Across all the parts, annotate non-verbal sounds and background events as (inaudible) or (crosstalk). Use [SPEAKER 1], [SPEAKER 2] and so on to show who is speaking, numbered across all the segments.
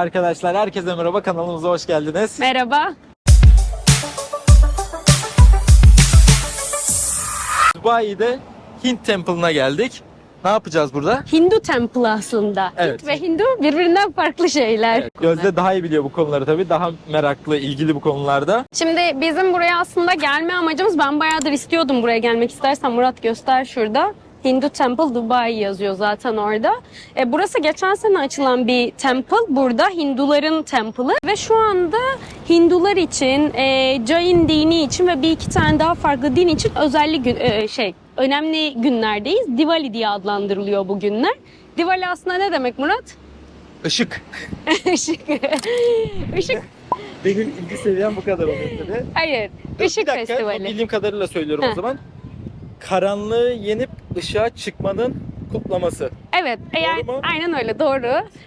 [SPEAKER 1] Arkadaşlar herkese merhaba kanalımıza hoş geldiniz.
[SPEAKER 2] Merhaba.
[SPEAKER 1] Dubai'de Hint Temple'ına geldik. Ne yapacağız burada?
[SPEAKER 2] Hindu temple aslında.
[SPEAKER 1] Evet.
[SPEAKER 2] Hint ve Hindu birbirinden farklı şeyler.
[SPEAKER 1] Gözde daha iyi biliyor bu konuları tabii. Daha meraklı, ilgili bu konularda.
[SPEAKER 2] Şimdi bizim buraya aslında gelme amacımız ben bayağıdır istiyordum buraya gelmek istersen Murat göster şurada. Hindu Temple Dubai yazıyor zaten orada. E, burası geçen sene açılan bir temple. Burada Hinduların temple'ı ve şu anda Hindular için, e, Jain dini için ve bir iki tane daha farklı din için özellik gün, e, şey önemli günlerdeyiz. Diwali diye adlandırılıyor bu günler. Diwali aslında ne demek Murat?
[SPEAKER 1] Işık. (laughs)
[SPEAKER 2] Işık. Işık.
[SPEAKER 1] Benim ilgi seviyem bu kadar oluyor tabii.
[SPEAKER 2] Hayır. Işık
[SPEAKER 1] dakika,
[SPEAKER 2] Festivali.
[SPEAKER 1] Bildiğim kadarıyla söylüyorum o zaman. Karanlığı yenip ışığa çıkmanın kutlaması.
[SPEAKER 2] Evet, eğer
[SPEAKER 1] mu?
[SPEAKER 2] aynen öyle doğru.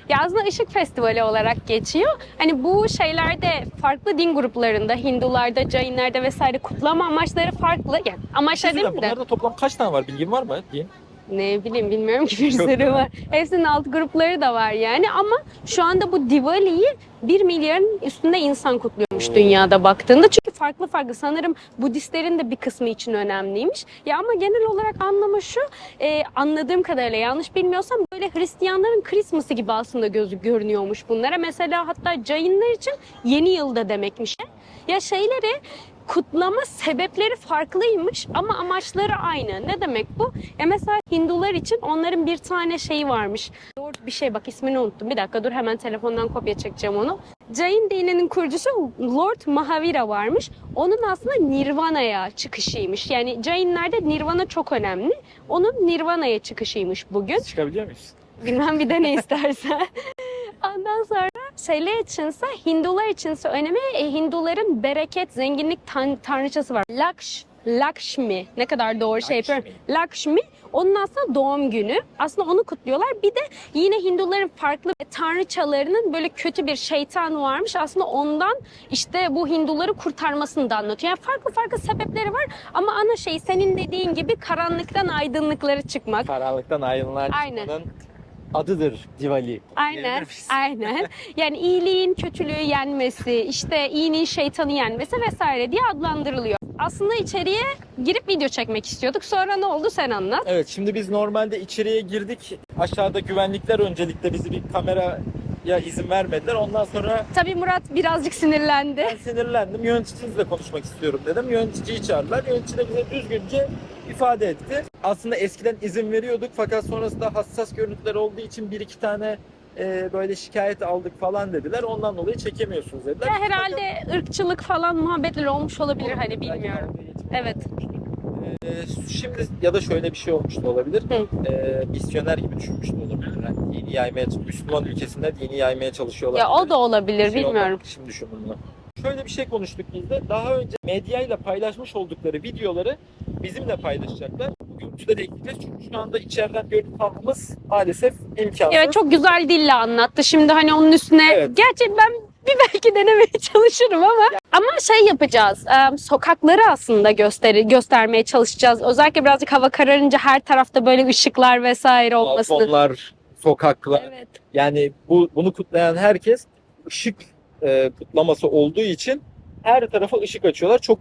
[SPEAKER 2] Ya aslında Işık Festivali olarak geçiyor. Hani bu şeylerde farklı din gruplarında, Hindularda, Jainlerde vesaire kutlama amaçları farklı. Yani amaçlar
[SPEAKER 1] Sizin
[SPEAKER 2] değil mi de?
[SPEAKER 1] bunlarda toplam kaç tane var? Bilgin var mı? Din.
[SPEAKER 2] Ne bileyim bilmiyorum ki bir sürü var. Hepsinin alt grupları da var yani ama şu anda bu Diwali'yi 1 milyarın üstünde insan kutluyormuş dünyada baktığında. Çünkü farklı farklı sanırım Budistlerin de bir kısmı için önemliymiş. Ya ama genel olarak anlamı şu e, anladığım kadarıyla yanlış bilmiyorsam böyle Hristiyanların Christmas'ı gibi aslında gözü görünüyormuş bunlara. Mesela hatta Jainler için yeni yılda demekmiş. Ya şeyleri kutlama sebepleri farklıymış ama amaçları aynı. Ne demek bu? Ya mesela Hindular için onların bir tane şeyi varmış. Lord bir şey bak ismini unuttum. Bir dakika dur hemen telefondan kopya çekeceğim onu. Jain dininin kurucusu Lord Mahavira varmış. Onun aslında Nirvana'ya çıkışıymış. Yani Jainlerde Nirvana çok önemli. Onun Nirvana'ya çıkışıymış bugün.
[SPEAKER 1] Çıkabiliyor muyuz?
[SPEAKER 2] Bilmem bir de ne istersen. (laughs) Ondan sonra şeyler içinse Hindular içinse önemi e, Hinduların bereket, zenginlik tan- tanrıçası var. Laksh, Lakshmi ne kadar doğru şey yapıyorum. Lakshmi onun aslında doğum günü. Aslında onu kutluyorlar. Bir de yine Hinduların farklı tanrıçalarının böyle kötü bir şeytan varmış. Aslında ondan işte bu Hinduları kurtarmasını da anlatıyor. Yani farklı farklı sebepleri var ama ana şey senin dediğin gibi karanlıktan aydınlıklara çıkmak.
[SPEAKER 1] Karanlıktan aydınlığa
[SPEAKER 2] Aynen.
[SPEAKER 1] Adıdır Diwali.
[SPEAKER 2] Aynen, aynen. (laughs) Yani iyiliğin kötülüğü yenmesi, işte iyiliğin şeytanı yenmesi vesaire diye adlandırılıyor. Aslında içeriye girip video çekmek istiyorduk. Sonra ne oldu sen anlat.
[SPEAKER 1] Evet şimdi biz normalde içeriye girdik. Aşağıda güvenlikler öncelikle bizi bir kameraya izin vermediler. Ondan sonra
[SPEAKER 2] Tabii Murat birazcık sinirlendi.
[SPEAKER 1] ben sinirlendim. Yöneticinizle konuşmak istiyorum dedim. Yöneticiyi çağırdılar. Yönetici de bize düzgünce ifade etti. Aslında eskiden izin veriyorduk fakat sonrasında hassas görüntüler olduğu için bir iki tane e, böyle şikayet aldık falan dediler. Ondan dolayı çekemiyorsunuz dediler.
[SPEAKER 2] Ya herhalde ırkçılık falan muhabbetler olmuş olabilir
[SPEAKER 1] Fakat-
[SPEAKER 2] hani bilmiyorum. Evet.
[SPEAKER 1] Ee, şimdi ya da şöyle bir şey olmuş da olabilir.
[SPEAKER 2] Hı.
[SPEAKER 1] Ee, misyoner gibi düşünmüş de olabilir. Yani dini yaymaya, Müslüman ülkesinde dini yaymaya çalışıyorlar.
[SPEAKER 2] Ya o da olabilir
[SPEAKER 1] şey
[SPEAKER 2] bilmiyorum.
[SPEAKER 1] olarak Şimdi düşün bunu. Şöyle bir şey konuştuk biz de. Daha önce medyayla paylaşmış oldukları videoları bizimle paylaşacaklar. Görüntüleri ekleyeceğiz. Çünkü şu anda içeriden görüntü almamız maalesef imkansız.
[SPEAKER 2] Evet çok güzel dille anlattı. Şimdi hani onun üstüne
[SPEAKER 1] Evet.
[SPEAKER 2] gerçi ben bir belki denemeye (laughs) çalışırım ama ama şey yapacağız. e, sokakları aslında gösteri göstermeye çalışacağız. Özellikle birazcık hava kararınca her tarafta böyle ışıklar vesaire olmasını.
[SPEAKER 1] Balkonlar, sokaklar.
[SPEAKER 2] Evet.
[SPEAKER 1] Yani bu bunu kutlayan herkes ışık e, kutlaması olduğu için her tarafa ışık açıyorlar. Çok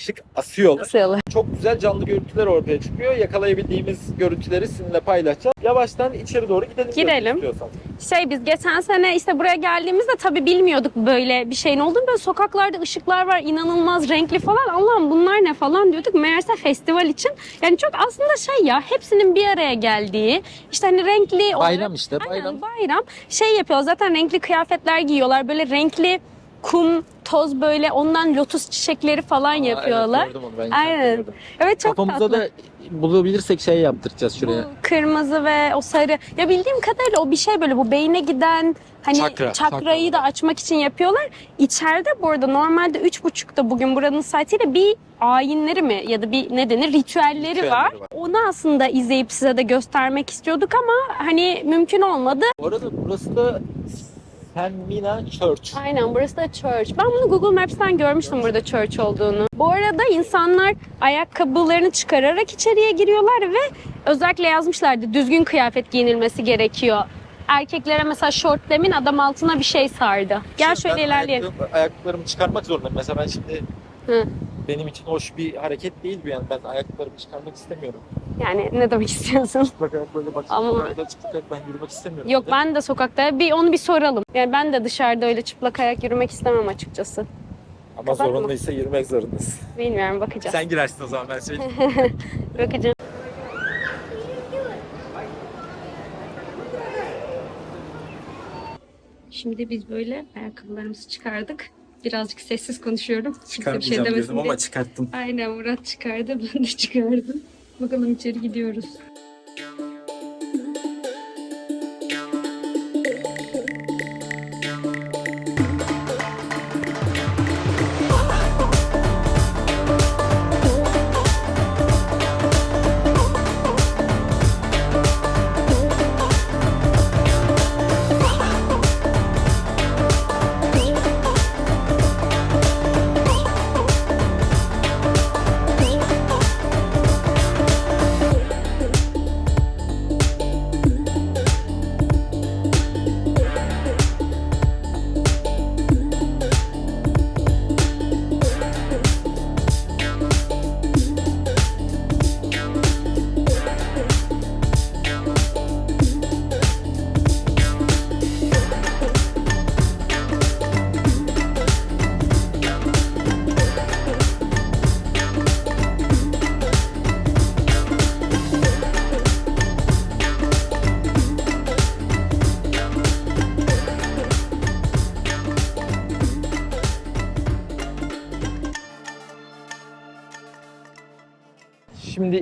[SPEAKER 1] ışık asıyorlar.
[SPEAKER 2] Nasıl?
[SPEAKER 1] Çok güzel canlı görüntüler ortaya çıkıyor. Yakalayabildiğimiz görüntüleri sizinle paylaşacağız. Yavaştan içeri doğru gidelim.
[SPEAKER 2] Gidelim.
[SPEAKER 1] istiyorsan.
[SPEAKER 2] Şey biz geçen sene işte buraya geldiğimizde tabii bilmiyorduk böyle bir şeyin olduğunu. Böyle sokaklarda ışıklar var inanılmaz renkli falan. Allah'ım bunlar ne falan diyorduk. Meğerse festival için. Yani çok aslında şey ya hepsinin bir araya geldiği işte hani renkli olarak-
[SPEAKER 1] Bayram işte
[SPEAKER 2] Aynen bayram. Şey yapıyor zaten renkli kıyafetler giyiyorlar. Böyle renkli kum, toz böyle ondan lotus çiçekleri falan yapıyorlar.
[SPEAKER 1] Evet, gördüm onu, ben
[SPEAKER 2] Aynen.
[SPEAKER 1] gördüm.
[SPEAKER 2] Evet çok
[SPEAKER 1] Kafamıza
[SPEAKER 2] tatlı.
[SPEAKER 1] da bulabilirsek şey yaptıracağız şuraya.
[SPEAKER 2] Bu kırmızı ve o sarı. Ya bildiğim kadarıyla o bir şey böyle bu beyne giden hani
[SPEAKER 1] Çakra,
[SPEAKER 2] çakrayı
[SPEAKER 1] çakra.
[SPEAKER 2] da açmak için yapıyorlar. İçeride bu arada normalde üç buçukta bugün buranın saatiyle bir ayinleri mi ya da bir ne denir ritüelleri,
[SPEAKER 1] Ritüelleri
[SPEAKER 2] var.
[SPEAKER 1] var.
[SPEAKER 2] Onu aslında izleyip size de göstermek istiyorduk ama hani mümkün olmadı.
[SPEAKER 1] Bu arada burası da Senmina Church.
[SPEAKER 2] Aynen burası da church. Ben bunu Google Maps'ten görmüştüm burada church olduğunu. Bu arada insanlar ayakkabılarını çıkararak içeriye giriyorlar ve özellikle yazmışlardı düzgün kıyafet giyinilmesi gerekiyor. erkeklere mesela short demin adam altına bir şey sardı. Gel şöyle
[SPEAKER 1] ben
[SPEAKER 2] ilerleyelim.
[SPEAKER 1] ayakkabı- ayaklarımı çıkarmak zorundayım. Mesela ben şimdi
[SPEAKER 2] Hı.
[SPEAKER 1] Benim için hoş bir hareket değil bu yani. Ben ayaklarımı çıkarmak istemiyorum.
[SPEAKER 2] Yani ne demek istiyorsun?
[SPEAKER 1] Çıplak ayak böyle bak.
[SPEAKER 2] Ama-
[SPEAKER 1] çıplak ayak ben yürümek istemiyorum.
[SPEAKER 2] Yok
[SPEAKER 1] Bir de
[SPEAKER 2] ben de sokakta bir onu bir soralım. Yani ben de dışarıda öyle çıplak ayak yürümek istemem açıkçası.
[SPEAKER 1] Ama
[SPEAKER 2] Kapat mı?
[SPEAKER 1] zorundaysa yürümek zorundasın.
[SPEAKER 2] Bilmiyorum bakacağız.
[SPEAKER 1] Sen girersin o zaman ben söyleyeyim. (laughs) (laughs)
[SPEAKER 2] Bakacağım. Şimdi biz böyle ayakkabılarımızı çıkardık. Birazcık sessiz konuşuyorum. Şey
[SPEAKER 1] Çıkarmayacağım diyordum
[SPEAKER 2] diye.
[SPEAKER 1] ama çıkarttım.
[SPEAKER 2] Aynen Murat çıkardı, (laughs) ben de çıkardım. Bakalım içeri gidiyoruz.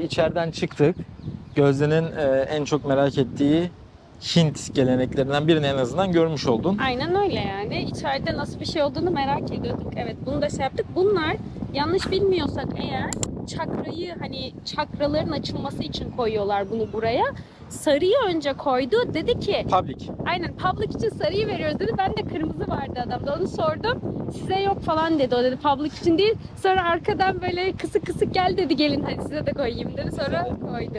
[SPEAKER 1] İçeriden çıktık. Gözde'nin e, en çok merak ettiği Hint geleneklerinden birini en azından görmüş oldun.
[SPEAKER 2] Aynen öyle yani. İçeride nasıl bir şey olduğunu merak ediyorduk. Evet bunu da şey yaptık. Bunlar yanlış bilmiyorsak eğer çakrayı hani çakraların açılması için koyuyorlar bunu buraya. Sarıyı önce koydu. Dedi ki
[SPEAKER 1] Public.
[SPEAKER 2] aynen public için sarıyı veriyoruz dedi. Ben de kırmızı vardı adamda. Onu sordum. Size yok falan dedi. O dedi public için değil. Sonra arkadan böyle kısık kısık gel dedi gelin hadi size de koyayım dedi. Sonra koydu.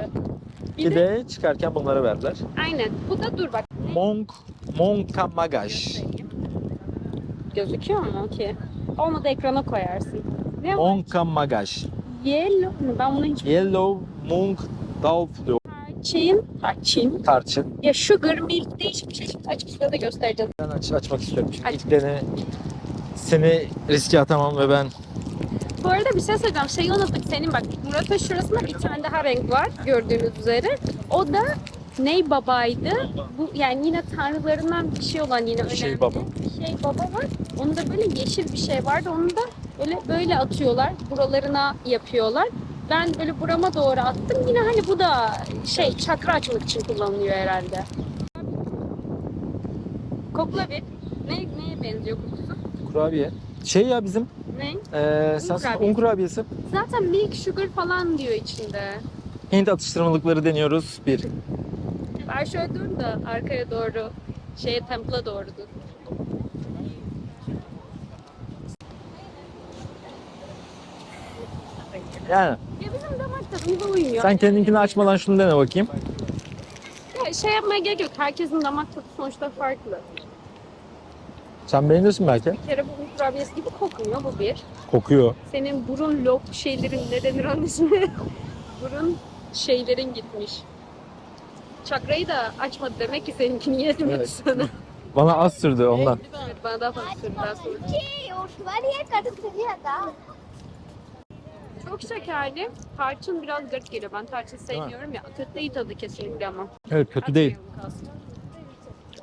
[SPEAKER 2] Bir de,
[SPEAKER 1] çıkarken bunları verdiler.
[SPEAKER 2] aynen. Bu da dur bak.
[SPEAKER 1] Monk, Monka.
[SPEAKER 2] Göstereyim. Gözüküyor mu ki? Olmadı ekrana koyarsın. Ne var?
[SPEAKER 1] Monka Magaş.
[SPEAKER 2] Yellow mu? Ben bunu hiç
[SPEAKER 1] Yellow Monk Dalf diyor.
[SPEAKER 2] tarçın. Tarçın.
[SPEAKER 1] Tarçın.
[SPEAKER 2] Ya sugar milk değişik bir şey. Şimdi açıp de göstereceğiz.
[SPEAKER 1] Ben aç, açmak istiyorum. Şimdi
[SPEAKER 2] Aç.
[SPEAKER 1] ilk dene seni riske atamam ve ben
[SPEAKER 2] Bu arada bir şey söyleyeceğim. Şeyi unuttuk. Senin bak Murat'ın şurasında bir tane daha renk var gördüğünüz üzere. O da Ney babaydı. Bu yani yine tanrılarından bir şey olan yine önemli.
[SPEAKER 1] Şey baba.
[SPEAKER 2] Bir şey baba var. Onda böyle yeşil bir şey vardı. Onu da böyle böyle atıyorlar. Buralarına yapıyorlar. Ben böyle burama doğru attım. Yine hani bu da şey çakra açmak için kullanılıyor herhalde. Kokla bir. Ne, neye benziyor kokusu?
[SPEAKER 1] kurabiye. Şey ya bizim
[SPEAKER 2] Ne?
[SPEAKER 1] eee sen
[SPEAKER 2] kurabiyesi.
[SPEAKER 1] un kurabiyesi.
[SPEAKER 2] Zaten milk sugar falan diyor içinde.
[SPEAKER 1] Hint atıştırmalıkları deniyoruz. Bir.
[SPEAKER 2] Ben şöyle dur da arkaya doğru şeye temple'a doğru dur.
[SPEAKER 1] Yani
[SPEAKER 2] Ya bizim damak tadımıza uymuyor.
[SPEAKER 1] sen kendinkini açmadan şunu dene bakayım.
[SPEAKER 2] Ya şey yapmaya gerek yok. Herkesin damak tadı sonuçta farklı.
[SPEAKER 1] Sen beğenirsin belki.
[SPEAKER 2] Bir kere bu kurabiyesi gibi kokmuyor bu bir.
[SPEAKER 1] Kokuyor.
[SPEAKER 2] Senin burun lok şeylerin ne denir onun ismi? (laughs) burun şeylerin gitmiş. Çakrayı da açmadı demek ki seninkini yedim
[SPEAKER 1] Evet.
[SPEAKER 2] sana. (laughs)
[SPEAKER 1] Bana az sürdü ondan.
[SPEAKER 2] Evet, bana daha fazla sürdü daha sonra.
[SPEAKER 3] Ki, o şövalye kadın kızı ya.
[SPEAKER 2] Çok şekerli. Tarçın biraz garip geliyor. Ben tarçın sevmiyorum ya. Kötü değil tadı kesinlikle ama.
[SPEAKER 1] Evet kötü değil.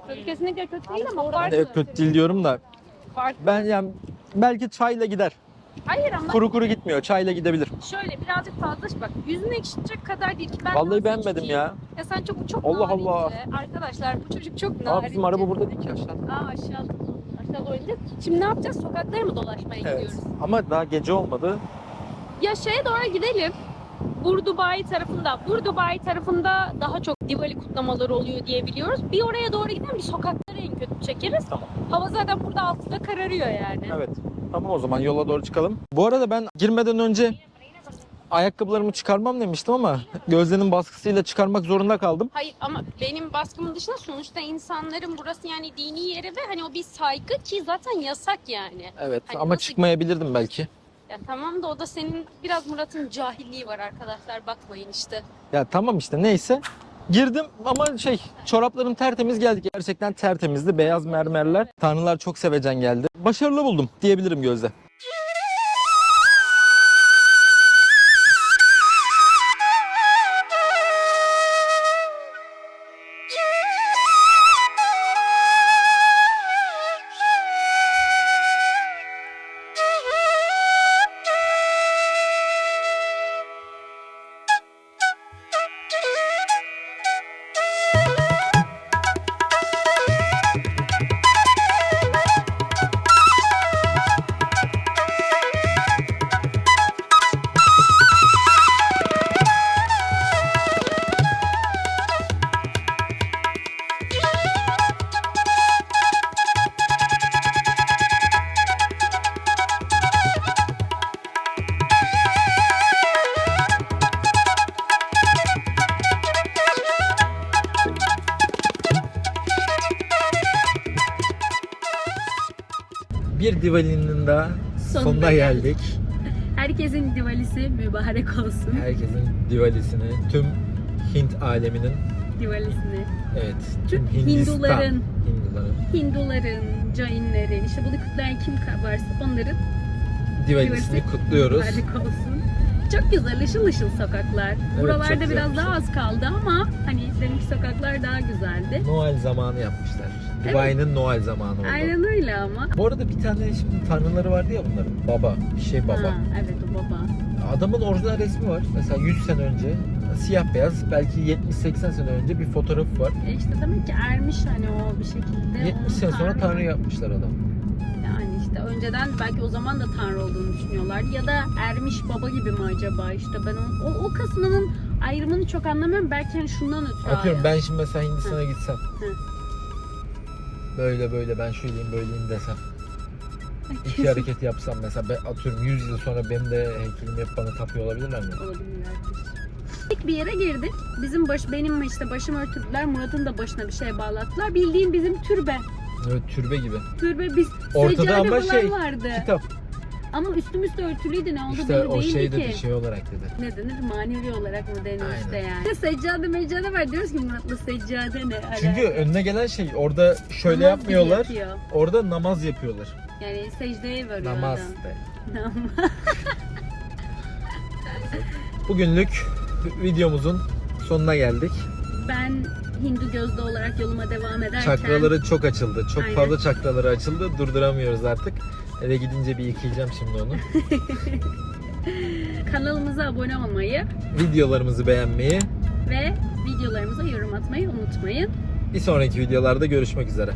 [SPEAKER 2] Tadı kesinlikle kötü değil ama farklı.
[SPEAKER 1] hep kötü değil diyorum da
[SPEAKER 2] Farklı.
[SPEAKER 1] ben yani belki çayla gider.
[SPEAKER 2] Hayır ama
[SPEAKER 1] Kuru kuru gitmiyor. Çayla gidebilir.
[SPEAKER 2] şöyle birazcık fazla bak yüzünü ekşitecek kadar değil ki. Ben
[SPEAKER 1] Vallahi
[SPEAKER 2] nasıl
[SPEAKER 1] beğenmedim ya.
[SPEAKER 2] Ya sen çok çok
[SPEAKER 1] Allah
[SPEAKER 2] narince.
[SPEAKER 1] Allah.
[SPEAKER 2] Arkadaşlar bu çocuk çok narince.
[SPEAKER 1] bizim araba burada değil ki aşağıda.
[SPEAKER 2] Aa aşağıda. Aşağıda oynayacağız. Şimdi ne yapacağız? Sokaklara mı dolaşmaya
[SPEAKER 1] Evet.
[SPEAKER 2] gidiyoruz?
[SPEAKER 1] Ama daha gece olmadı.
[SPEAKER 2] Ya şeye doğru gidelim. Burdubai tarafında, Burdubai tarafında daha çok Diwali kutlamaları oluyor diye biliyoruz. Bir oraya doğru gidelim, bir sokakları en kötü çekeriz.
[SPEAKER 1] Tamam.
[SPEAKER 2] Hava zaten burada altıda kararıyor yani.
[SPEAKER 1] Evet. Tamam o zaman yola doğru çıkalım. Bu arada ben girmeden önce ayakkabılarımı çıkarmam demiştim ama Gözde'nin baskısıyla çıkarmak zorunda kaldım.
[SPEAKER 2] Hayır ama benim baskımın dışında sonuçta insanların burası yani dini yeri ve hani o bir saygı ki zaten yasak yani.
[SPEAKER 1] Evet
[SPEAKER 2] Hani
[SPEAKER 1] ama
[SPEAKER 2] nasıl-
[SPEAKER 1] çıkmayabilirdim belki.
[SPEAKER 2] Ya tamam da o da senin biraz Murat'ın cahilliği var arkadaşlar bakmayın işte.
[SPEAKER 1] Ya tamam işte neyse. Girdim ama şey çoraplarım tertemiz geldi. Gerçekten tertemizdi. Beyaz mermerler. Tanrılar çok sevecen geldi. Başarılı buldum diyebilirim Gözde. Bir divalinin daha
[SPEAKER 2] Sonuna
[SPEAKER 1] sonuna geldik.
[SPEAKER 2] Herkesin divalisi mübarek olsun.
[SPEAKER 1] Herkesin divalisini, tüm Hint aleminin,
[SPEAKER 2] Divalisini.
[SPEAKER 1] evet,
[SPEAKER 2] Tüm
[SPEAKER 1] tüm Hindistan,
[SPEAKER 2] Hinduların.
[SPEAKER 1] Hinduların
[SPEAKER 2] Hinduların, Jainlerin, işte bunu kutlayan kim varsa onların
[SPEAKER 1] divalisini
[SPEAKER 2] Divalisi
[SPEAKER 1] kutluyoruz.
[SPEAKER 2] mübarek olsun. Çok güzel, ışıl ışıl sokaklar. Buralarda
[SPEAKER 1] çok
[SPEAKER 2] biraz daha az kaldı ama hani benimki sokaklar daha güzeldi.
[SPEAKER 1] Noel zamanı yapmışlar. Dubai'nin Noel zamanı oldu.
[SPEAKER 2] Aynen öyle ama.
[SPEAKER 1] Bu arada bir tane şimdi tanrıları vardı ya bunların. Baba, bir şey baba.
[SPEAKER 2] Ha, evet o baba.
[SPEAKER 1] Adamın orijinal resmi var. Mesela 100 sene önce siyah beyaz belki 70-80 sene önce bir fotoğrafı var.
[SPEAKER 2] E işte demek ki ermiş hani o bir şekilde.
[SPEAKER 1] 70
[SPEAKER 2] onu
[SPEAKER 1] sene sonra tanrı yapmışlar adam.
[SPEAKER 2] Yani işte önceden belki o zaman da tanrı olduğunu düşünüyorlar. Ya da ermiş baba gibi mi acaba işte ben o, o, o kısmının ayrımını çok anlamıyorum. Belki hani şundan ötürü.
[SPEAKER 1] Atıyorum ben şimdi mesela Hindistan'a gitsem.
[SPEAKER 2] Hı.
[SPEAKER 1] Böyle böyle ben şöyleyim böyleyim desem. İki hareket yapsam mesela ben atıyorum 100 yıl sonra benim de heykelimi yapıp bana tapıyor olabilirler mi?
[SPEAKER 2] Olabilirlerdir. İlk bir yere girdik. Bizim baş, benim işte başımı örtürdüler. Murat'ın da başına bir şey bağlattılar. Bildiğin bizim türbe.
[SPEAKER 1] Evet türbe gibi.
[SPEAKER 2] Türbe biz
[SPEAKER 1] Ortada
[SPEAKER 2] seccade
[SPEAKER 1] ama
[SPEAKER 2] falan
[SPEAKER 1] şey,
[SPEAKER 2] vardı.
[SPEAKER 1] Kitap.
[SPEAKER 2] Ama üstümüzde örtülüydü ne oldu
[SPEAKER 1] İşte
[SPEAKER 2] belli
[SPEAKER 1] o
[SPEAKER 2] değildi
[SPEAKER 1] şey
[SPEAKER 2] ki.
[SPEAKER 1] dedi şey olarak dedi.
[SPEAKER 2] Ne denir? Manevi olarak mı denir
[SPEAKER 1] Aynen.
[SPEAKER 2] işte yani. Seccade meccade var diyoruz ki Murat'la seccade ne?
[SPEAKER 1] Çünkü önüne gelen şey orada şöyle
[SPEAKER 2] Namaz
[SPEAKER 1] yapmıyorlar.
[SPEAKER 2] yapıyor.
[SPEAKER 1] Orada namaz yapıyorlar.
[SPEAKER 2] Yani secdeye varıyor
[SPEAKER 1] Namaz
[SPEAKER 2] adam.
[SPEAKER 1] de.
[SPEAKER 2] Namaz. (laughs)
[SPEAKER 1] Bugünlük videomuzun sonuna geldik.
[SPEAKER 2] Ben Hindu gözde olarak yoluma devam ederken
[SPEAKER 1] Çakraları çok açıldı. Çok
[SPEAKER 2] Aynen.
[SPEAKER 1] fazla çakraları açıldı. Durduramıyoruz artık. Eve gidince bir yıkayacağım şimdi onu. (laughs)
[SPEAKER 2] kanalımıza abone olmayı
[SPEAKER 1] Videolarımızı beğenmeyi.
[SPEAKER 2] ve videolarımıza yorum atmayı unutmayın.
[SPEAKER 1] Bir sonraki videolarda görüşmek üzere.